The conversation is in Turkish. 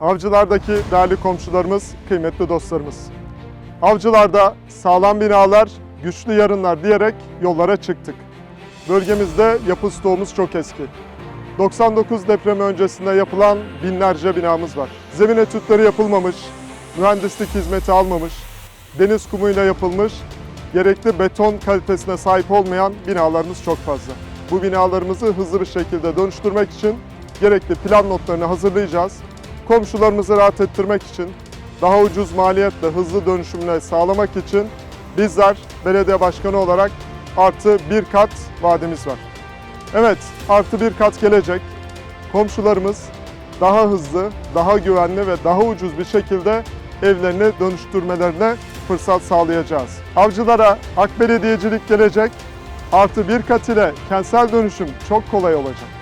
Avcılardaki değerli komşularımız, kıymetli dostlarımız. Avcılarda sağlam binalar, güçlü yarınlar diyerek yollara çıktık. Bölgemizde yapı stoğumuz çok eski. 99 depremi öncesinde yapılan binlerce binamız var. Zemin etütleri yapılmamış, mühendislik hizmeti almamış, deniz kumuyla yapılmış, gerekli beton kalitesine sahip olmayan binalarımız çok fazla. Bu binalarımızı hızlı bir şekilde dönüştürmek için gerekli plan notlarını hazırlayacağız. Komşularımızı rahat ettirmek için, daha ucuz maliyetle hızlı dönüşümle sağlamak için bizler belediye başkanı olarak artı bir kat vadimiz var. Evet, artı bir kat gelecek. Komşularımız daha hızlı, daha güvenli ve daha ucuz bir şekilde evlerini dönüştürmelerine fırsat sağlayacağız. Avcılara hak belediyecilik gelecek. Artı bir kat ile kentsel dönüşüm çok kolay olacak.